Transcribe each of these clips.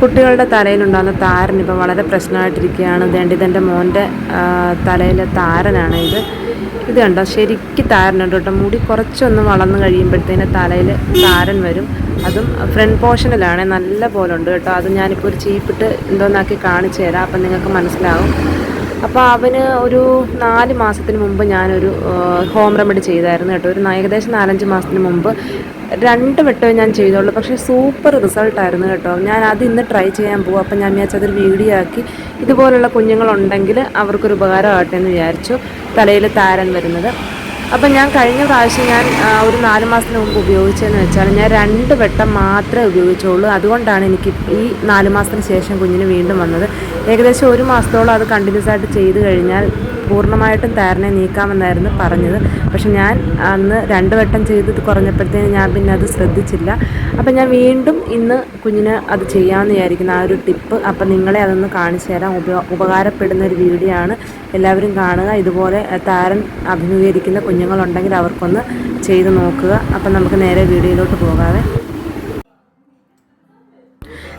കുട്ടികളുടെ തലയിലുണ്ടാകുന്ന താരൻ ഇപ്പോൾ വളരെ പ്രശ്നമായിട്ടിരിക്കുകയാണ്. ഇതേണ്ട ഇതെന്റെ മോന്റെ തലയിലെ താരനാണ് ഇത്. ഇത് കണ്ടോ? ശരിക്കും താരനുണ്ട് കേട്ടോ. മുടി കുറച്ചൊന്ന് വളർന്നു കഴിയുമ്പോഴത്തേന് തലയിൽ താരൻ വരും. അതും ഫ്രണ്ട് പോർഷനിലാണ്. നല്ല പോലെ ഉണ്ട് കേട്ടോ. അത് ഞാനിപ്പോൾ ഒരു ചീപ്പിട്ട് എന്തോന്നാക്കി കാണിച്ചു തരാം. അപ്പം നിങ്ങൾക്ക് മനസ്സിലാവും. അപ്പോൾ അവന് ഒരു നാല് മാസത്തിന് മുമ്പ് ഞാനൊരു ഹോം റെമഡി ചെയ്തായിരുന്നു കേട്ടോ. ഒരു ഏകദേശം നാലഞ്ച് മാസത്തിന് മുമ്പ്. രണ്ട് വട്ടമേ ഞാൻ ചെയ്തോളൂ പക്ഷേ സൂപ്പർ റിസൾട്ടായിരുന്നു കേട്ടോ. ഞാൻ അത് ഇന്ന് ട്രൈ ചെയ്യാൻ പോകും അപ്പം ഞാൻ വിചാരിച്ചത് അതൊരു വീഡിയോ ആക്കി. ഇതുപോലുള്ള കുഞ്ഞുങ്ങളുണ്ടെങ്കിൽ അവർക്കൊരു ഉപകാരമാകട്ടെ എന്ന് വിചാരിച്ചു. തലയിൽ താരൻ വരുന്നത്. അപ്പം ഞാൻ കഴിഞ്ഞ പ്രാവശ്യം ഞാൻ ഒരു നാല് മാസത്തിന് മുമ്പ് ഉപയോഗിച്ചതെന്ന് വെച്ചാൽ ഞാൻ രണ്ട് വട്ടം മാത്രമേ ഉപയോഗിച്ചുള്ളൂ. അതുകൊണ്ടാണ് എനിക്ക് ഈ നാല് മാസത്തിന് ശേഷം കുഞ്ഞിന് വീണ്ടും വന്നത്. ഏകദേശം ഒരു മാസത്തോളം അത് കണ്ടിന്യൂസ് ആയിട്ട് ചെയ്ത് കഴിഞ്ഞാൽ പൂർണമായിട്ടും താരനെ നീക്കാമെന്നായിരുന്നു പറഞ്ഞത്. പക്ഷെ ഞാൻ അന്ന് രണ്ട് വട്ടം ചെയ്തത് കുറഞ്ഞപ്പോഴത്തേന് ഞാൻ പിന്നെ അത് ശ്രദ്ധിച്ചില്ല. അപ്പം ഞാൻ വീണ്ടും ഇന്ന് കുഞ്ഞിന് അത് ചെയ്യാമെന്ന് വിചാരിക്കുന്ന. ആ ഒരു ടിപ്പ്. അപ്പം നിങ്ങളെ അതൊന്ന് കാണിച്ചു തരാം. ഉപ ഉപകാരപ്പെടുന്ന ഒരു വീഡിയോ ആണ്. എല്ലാവരും കാണുക. ഇതുപോലെ താരൻ അഭിമുഖീകരിക്കുന്ന കുഞ്ഞുങ്ങളുണ്ടെങ്കിൽ അവർക്കൊന്ന് ചെയ്ത് നോക്കുക. അപ്പം നമുക്ക് നേരെ വീഡിയോയിലോട്ട് പോകാവേ.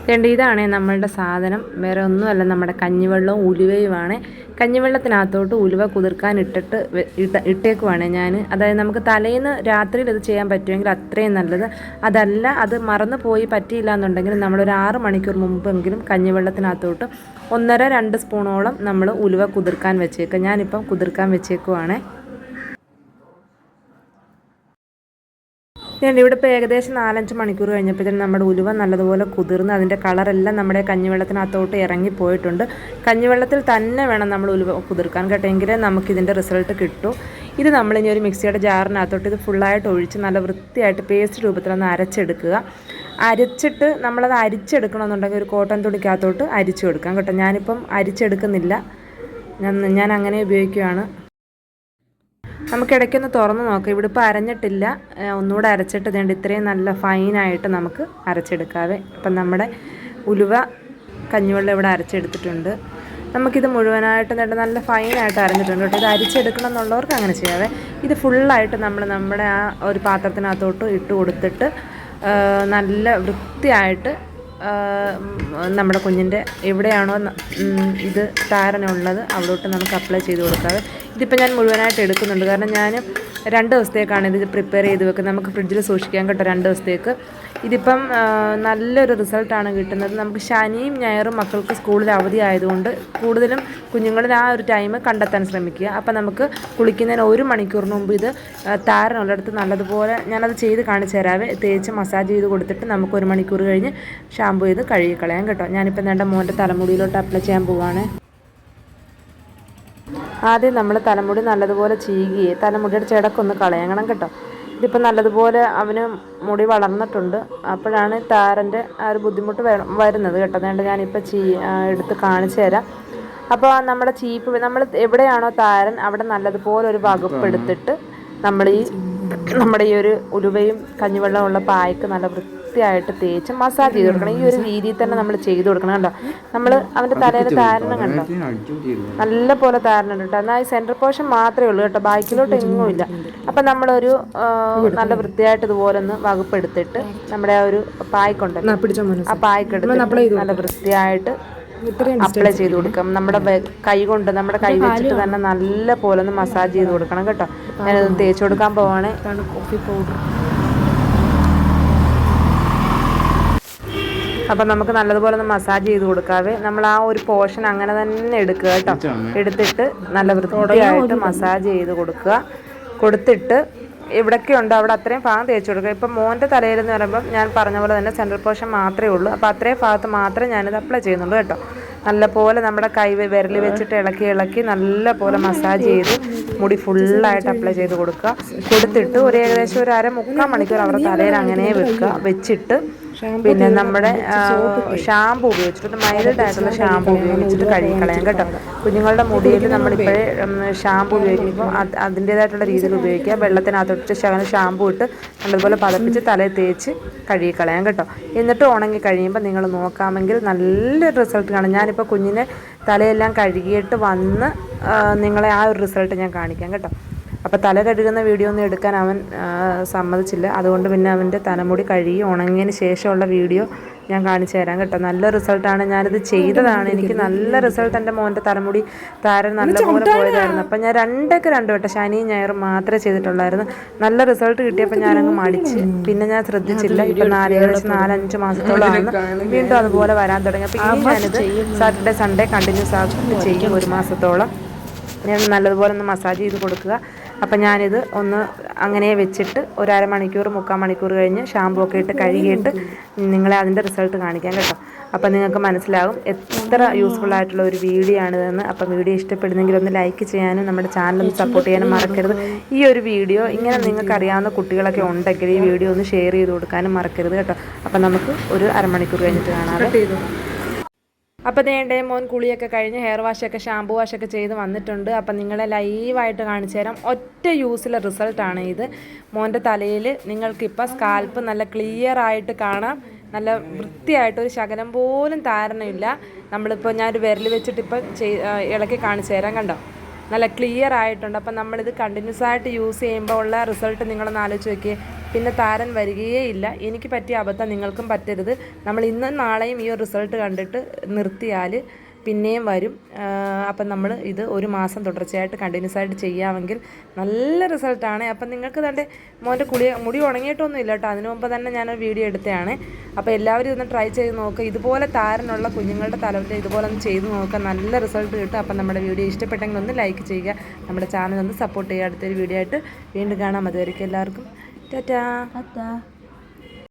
രണ്ട് ഇതാണ് നമ്മളുടെ സാധനം. വേറെ ഒന്നുമല്ല നമ്മുടെ കഞ്ഞിവെള്ളവും ഉലുവയുമാണ്. കഞ്ഞിവെള്ളത്തിനകത്തോട്ട് ഉലുവ കുതിർക്കാൻ ഇട്ടിട്ട് ഇട്ട ഇട്ടേക്കുവാണ് ഞാൻ. അതായത് നമുക്ക് തലേന്ന് രാത്രിയിൽ ഇത് ചെയ്യാൻ പറ്റുമെങ്കിൽ അത്രയും നല്ലത്. അതല്ല അത് മറന്നു പോയി പറ്റിയില്ല എന്നുണ്ടെങ്കിൽ നമ്മളൊരു ആറ് മണിക്കൂർ മുമ്പെങ്കിലും കഞ്ഞിവെള്ളത്തിനകത്തോട്ട് ഒന്നര രണ്ട് സ്പൂണോളം നമ്മൾ ഉലുവ കുതിർക്കാൻ വെച്ചേക്കുക ഞാനിപ്പം കുതിർക്കാൻ വെച്ചേക്കുവാണേ. ഞാൻ ഇവിടെ ഇപ്പോൾ ഏകദേശം നാലഞ്ച് മണിക്കൂർ കഴിഞ്ഞപ്പോഴത്തേനും നമ്മുടെ ഉലുവ നല്ലതുപോലെ കുതിർന്ന് അതിന്റെ കളറെല്ലാം നമ്മുടെ കഞ്ഞിവെള്ളത്തിനകത്തോട്ട് ഇറങ്ങിപ്പോയിട്ടുണ്ട് കഞ്ഞിവെള്ളത്തിൽ തന്നെ വേണം നമ്മൾ ഉലുവ കുതിർക്കാൻ കേട്ടോ. എങ്കിലേ നമുക്കിതിന്റെ റിസൾട്ട് കിട്ടും. ഇത് നമ്മളിനി ഒരു മിക്സിയുടെ ജാറിനകത്തോട്ട് ഇത് ഫുള്ളായിട്ട് ഒഴിച്ച് നല്ല വൃത്തിയായിട്ട് പേസ്റ്റ് രൂപത്തിലൊന്ന് അരച്ചെടുക്കുക. അരച്ചിട്ട് നമ്മളത് അരിച്ചെടുക്കണമെന്നുണ്ടെങ്കിൽ ഒരു കോട്ടൺ തുണിക്കകത്തോട്ട് അരിച്ചു കൊടുക്കാം കേട്ടോ. ഞാനിപ്പം അരിച്ചെടുക്കുന്നില്ല. ഞാൻ ഞാൻ അങ്ങനെ ഉപയോഗിക്കുകയാണ്. നമുക്ക് ഇടയ്ക്കൊന്ന് തുറന്ന് നോക്കാം. ഇവിടെ ഇപ്പോൾ അരഞ്ഞിട്ടില്ല ഒന്നുകൂടെ അരച്ചിട്ട് ഇതേണ്ട ഇത്രയും നല്ല ഫൈനായിട്ട് നമുക്ക് അരച്ചെടുക്കാവേ. അപ്പം നമ്മുടെ ഉലുവ കഞ്ഞിവെള്ളം ഇവിടെ അരച്ചെടുത്തിട്ടുണ്ട്. നമുക്കിത് മുഴുവനായിട്ട് എന്നിട്ട് നല്ല ഫൈനായിട്ട് അരഞ്ഞിട്ടുണ്ട് കേട്ടോ. ഇത് അരിച്ചെടുക്കണം എന്നുള്ളവർക്ക് അങ്ങനെ ചെയ്യാവേ. ഇത് ഫുള്ളായിട്ട് നമ്മൾ നമ്മുടെ ആ ഒരു പാത്രത്തിനകത്തോട്ട് ഇട്ട് കൊടുത്തിട്ട് നല്ല വൃത്തിയായിട്ട് നമ്മുടെ കുഞ്ഞിന്റെ എവിടെയാണോ ഇത് താരനുള്ളത് അവിടോട്ട് നമുക്ക് അപ്ലൈ ചെയ്ത് കൊടുക്കാതെ ഇതിപ്പോൾ ഞാൻ മുഴുവനായിട്ട് എടുക്കുന്നുണ്ട്. കാരണം ഞാൻ രണ്ട് ദിവസത്തേക്കാണ് ഇത് പ്രിപ്പയർ ചെയ്ത് വെക്കുന്നത്. നമുക്ക് ഫ്രിഡ്ജിൽ സൂക്ഷിക്കാൻ കേട്ടോ രണ്ട് ദിവസത്തേക്ക്. ഇതിപ്പം നല്ലൊരു റിസൾട്ടാണ് കിട്ടുന്നത്. നമുക്ക് ശനിയും ഞായറും മക്കൾക്ക് സ്കൂളിൽ അവധി ആയതുകൊണ്ട് കൂടുതലും കുഞ്ഞുങ്ങളിൽ ആ ഒരു ടൈം കണ്ടെത്താൻ ശ്രമിക്കുക. അപ്പം നമുക്ക് കുളിക്കുന്നതിന് ഒരു മണിക്കൂറിന് മുമ്പ് ഇത് താരനുള്ളടത്ത് നല്ലതുപോലെ ഞാനത് ചെയ്ത് കാണിച്ചു തരാവേ. തേച്ച് മസാജ് ചെയ്ത് കൊടുത്തിട്ട് നമുക്ക് ഒരു മണിക്കൂർ കഴിഞ്ഞ് ഷാമ്പു ചെയ്ത് കഴുകി കളയാം കേട്ടോ. ഞാനിപ്പോൾ നേണ്ട മോന്റെ തലമുടിയിലോട്ട് അപ്ലൈ ചെയ്യാൻ പോവുകയാണ് ആദ്യം നമ്മൾ തലമുടി നല്ലതുപോലെ ചീകിയേ തലമുടിയുടെ ചെടക്കൊന്ന് കളയണം കേട്ടോ. ഇതിപ്പോൾ നല്ലതുപോലെ അവന് മുടി വളർന്നിട്ടുണ്ട്. അപ്പോഴാണ് താരന്റെ ആ ഒരു ബുദ്ധിമുട്ട് വരുന്നത് കേട്ടോ. അതുകൊണ്ട് ഞാനിപ്പോൾ ചീ എടുത്ത് കാണിച്ചു തരാം. അപ്പോൾ നമ്മുടെ ചീപ്പ് നമ്മൾ എവിടെയാണോ താരൻ അവിടെ നല്ലതുപോലെ ഒരു വകുപ്പ് എടുത്തിട്ട് നമ്മൾ ഈ നമ്മുടെ ഈ ഒരു ഉലുവയും കഞ്ഞിവെള്ളമുള്ള പായക്ക് നല്ല വൃത്തിയായിട്ട് തേച്ച് മസാജ് ചെയ്ത് കൊടുക്കണം. ഈ ഒരു രീതിയിൽ തന്നെ നമ്മൾ ചെയ്ത് കൊടുക്കണം കണ്ടോ? നമ്മൾ അവന്റെ തലയിൽ താരണം കണ്ടോ? നല്ല പോലെ താരണം കേട്ടോ. എന്നാൽ ഈ സെന്റർ പോർഷൻ മാത്രമേ ഉള്ളൂ കേട്ടോ. ബാക്കിലോട്ട് എങ്ങുമില്ല അപ്പം നമ്മളൊരു നല്ല വൃത്തിയായിട്ട് ഇതുപോലെ ഒന്ന് വകുപ്പെടുത്തിട്ട് നമ്മുടെ ആ ഒരു പായ്ക്കുണ്ടല്ലോ. ആ പായ്ക്കെടുത്ത് നല്ല വൃത്തിയായിട്ട് അപ്ലൈ ചെയ്ത് കൊടുക്കാം. നമ്മുടെ കൈ കൊണ്ട് നമ്മുടെ കൈ വെച്ചിട്ട് തന്നെ നല്ല പോലെ ഒന്ന് മസാജ് ചെയ്ത് കൊടുക്കണം കേട്ടോ. ഞാനത് തേച്ച് കൊടുക്കാൻ പോവാണ്. കോഫി പൗഡർ അപ്പം നമുക്ക് നല്ലതുപോലെ ഒന്ന് മസാജ് ചെയ്ത് കൊടുക്കാവേ. നമ്മൾ ആ ഒരു പോർഷൻ അങ്ങനെ തന്നെ എടുക്കുക കേട്ടോ. എടുത്തിട്ട് നല്ല വൃത്തിയായിട്ട് മസാജ് ചെയ്ത് കൊടുക്കുക. കൊടുത്തിട്ട് ഇവിടൊക്കെ ഉണ്ട്. അവിടെ അത്രയും ഭാഗം തേച്ച് കൊടുക്കുക. ഇപ്പം മോന്റെ തലയിലെന്ന് പറയുമ്പം ഞാൻ പറഞ്ഞ പോലെ തന്നെ സെൻട്രൽ പോർഷൻ മാത്രമേ ഉള്ളൂ. അപ്പോൾ അത്രയും ഭാഗത്ത് മാത്രമേ ഞാനിത് അപ്ലൈ ചെയ്യുന്നുള്ളൂ കേട്ടോ. നല്ല പോലെ നമ്മുടെ കൈ വിരൽ വെച്ചിട്ട് ഇളക്കി ഇളക്കി നല്ല പോലെ മസാജ് ചെയ്ത് മുടി ഫുള്ളായിട്ട് അപ്ലൈ ചെയ്ത് കൊടുക്കുക. കൊടുത്തിട്ട് ഒരു ഏകദേശം ഒരു അര മുക്കാൽ മണിക്കൂർ അവരുടെ തലയിൽ അങ്ങനെ വെക്കുക. വെച്ചിട്ട് പിന്നെ നമ്മുടെ ഷാമ്പു ഉപയോഗിച്ചിട്ട് മൈൽഡ് ആയിട്ടുള്ള ഷാമ്പു ഉപയോഗിച്ചിട്ട് കഴുകിക്കളയാം കേട്ടോ. കുഞ്ഞുങ്ങളുടെ മുടിയിൽ നമ്മളിപ്പോഴേ ഷാമ്പു ഉപയോഗിക്കുമ്പോൾ അത് അതിന്റേതായിട്ടുള്ള രീതിയിൽ ഉപയോഗിക്കുക. വെള്ളത്തിനകത്തൊട്ട് ശകലം ഷാമ്പു ഇട്ട് നല്ലതുപോലെ പതപ്പിച്ച് തലയിൽ തേച്ച് കഴുകിക്കളയാം കേട്ടോ. എന്നിട്ട് ഉണങ്ങി കഴിയുമ്പോൾ നിങ്ങൾ നോക്കാമെങ്കിൽ നല്ല റിസൾട്ട് കാണും. ഞാനിപ്പോൾ കുഞ്ഞിനെ തലയെല്ലാം കഴുകിയിട്ട് വന്ന് നിങ്ങളെ ആ ഒരു റിസൾട്ട് ഞാൻ കാണിക്കാം കേട്ടോ. അപ്പോൾ തല കഴുകുന്ന വീഡിയോ ഒന്നും എടുക്കാൻ അവൻ സമ്മതിച്ചില്ല. അതുകൊണ്ട് പിന്നെ അവന്റെ തലമുടി കഴുകി ഉണങ്ങിയതിന് ശേഷമുള്ള വീഡിയോ ഞാൻ കാണിച്ചു തരാം കേട്ടോ. നല്ല റിസൾട്ടാണ് ഞാനിത് ചെയ്തതാണ്. എനിക്ക് നല്ല റിസൾട്ട് എന്റെ മോന്റെ തലമുടി താരൻ നല്ലപോലെ പോയതായിരുന്നു. അപ്പം ഞാൻ രണ്ടൊക്കെ രണ്ട് വട്ടം ശനിയും ഞായറും മാത്രമേ ചെയ്തിട്ടുള്ളായിരുന്നു. നല്ല റിസൾട്ട് കിട്ടിയപ്പോൾ ഞാനങ്ങ് മടിച്ച്. പിന്നെ ഞാൻ ശ്രദ്ധിച്ചില്ല. ഇപ്പം നാല് ഏകദേശം നാലഞ്ച് മാസത്തോളമാണ് വീണ്ടും അതുപോലെ വരാൻ തുടങ്ങി. അപ്പം ഇനി ഞാനിത് സാറ്റർഡേ സൺഡേ കണ്ടിന്യൂസ് ആക്കി ചെയ്യും. ഒരു മാസത്തോളം. ഞാൻ നല്ലതുപോലെ ഒന്ന് മസാജ് ചെയ്ത് കൊടുക്കുക. അപ്പം ഞാനിത് ഒന്ന് അങ്ങനെ വെച്ചിട്ട് ഒരു അരമണിക്കൂർ മുക്കാൽ മണിക്കൂർ കഴിഞ്ഞ് ഷാമ്പൂ ഒക്കെ ഇട്ട് കഴുകിയിട്ട് നിങ്ങളെ അതിന്റെ റിസൾട്ട് കാണിക്കാം കേട്ടോ. അപ്പം നിങ്ങൾക്ക് മനസ്സിലാകും എത്ര യൂസ്ഫുൾ ആയിട്ടുള്ള ഒരു വീഡിയോ ആണിതെന്ന്. അപ്പം വീഡിയോ ഇഷ്ടപ്പെടുന്നെങ്കിൽ ഒന്ന് ലൈക്ക് ചെയ്യാനും നമ്മുടെ ചാനൽ ഒന്ന് സപ്പോർട്ട് ചെയ്യാനും മറക്കരുത്. ഈ ഒരു വീഡിയോ ഇങ്ങനെ നിങ്ങൾക്ക് അറിയാവുന്ന കുട്ടികളൊക്കെ ഉണ്ടെങ്കിൽ ഈ വീഡിയോ ഒന്ന് ഷെയർ ചെയ്ത് കൊടുക്കാനും മറക്കരുത് കേട്ടോ. അപ്പം നമുക്ക് ഒരു അരമണിക്കൂർ കഴിഞ്ഞിട്ട് കാണാം അപ്പോൾ നേണ്ടേ മോൻ കുളിയൊക്കെ കഴിഞ്ഞ് ഹെയർ വാഷൊക്കെ ഷാമ്പു വാഷൊക്കെ ചെയ്ത് വന്നിട്ടുണ്ട്. അപ്പം നിങ്ങളെ ലൈവായിട്ട് കാണിച്ചു തരാം. ഒറ്റ യൂസിലെ റിസൾട്ടാണ് ഇത്. മോന്റെ തലയിൽ നിങ്ങൾക്കിപ്പോൾ സ്കാൽപ്പ് നല്ല ക്ലിയർ ആയിട്ട് കാണാം. നല്ല വൃത്തിയായിട്ട് ഒരു ശകലം പോലും താരണമില്ല നമ്മളിപ്പോൾ ഞാനൊരു വിരൽ വെച്ചിട്ട് ചെയ് ഇളക്കി കാണിച്ചു തരാം കണ്ടോ? നല്ല ക്ലിയർ ആയിട്ടുണ്ട്. അപ്പം നമ്മളിത് കണ്ടിന്യൂസ് ആയിട്ട് യൂസ് ചെയ്യുമ്പോൾ ഉള്ള റിസൾട്ട് നിങ്ങളൊന്ന് ആലോചിച്ച് നോക്കിയേ. പിന്നെ താരൻ വരികയേ ഇല്ല. എനിക്ക് പറ്റിയ അബദ്ധം നിങ്ങൾക്കും പറ്റരുത്. നമ്മൾ ഇന്നും നാളെയും ഈ ഒരു റിസൾട്ട് കണ്ടിട്ട് നിർത്തിയാൽ പിന്നെയും വരും. അപ്പം നമ്മൾ ഇത് ഒരു മാസം തുടർച്ചയായിട്ട് കണ്ടിന്യൂസ് ആയിട്ട് ചെയ്യാമെങ്കിൽ നല്ല റിസൾട്ടാണ് അപ്പം നിങ്ങൾക്ക് തന്റെ മോന്റെ കുളി മുടി ഉണങ്ങിയിട്ടൊന്നും ഇല്ല കേട്ടോ. അതിനു മുമ്പ് തന്നെ ഞാനൊരു വീഡിയോ എടുത്തതാണ്. അപ്പോൾ എല്ലാവരും ഇതൊന്ന് ട്രൈ ചെയ്ത് നോക്കുക ഇതുപോലെ താരനുള്ള കുഞ്ഞുങ്ങളുടെ തലവിന്റെ ഇതുപോലെ ഒന്ന് ചെയ്ത് നോക്കുക നല്ല റിസൾട്ട് കിട്ടും. അപ്പം നമ്മുടെ വീഡിയോ ഇഷ്ടപ്പെട്ടെങ്കിൽ ഒന്ന് ലൈക്ക് ചെയ്യുക. നമ്മുടെ ചാനൽ ഒന്ന് സപ്പോർട്ട് ചെയ്യുക. അടുത്തൊരു വീഡിയോ ആയിട്ട് വീണ്ടും കാണാം. അതുവരെയ്ക്കും എല്ലാവർക്കും 哒哒哒哒。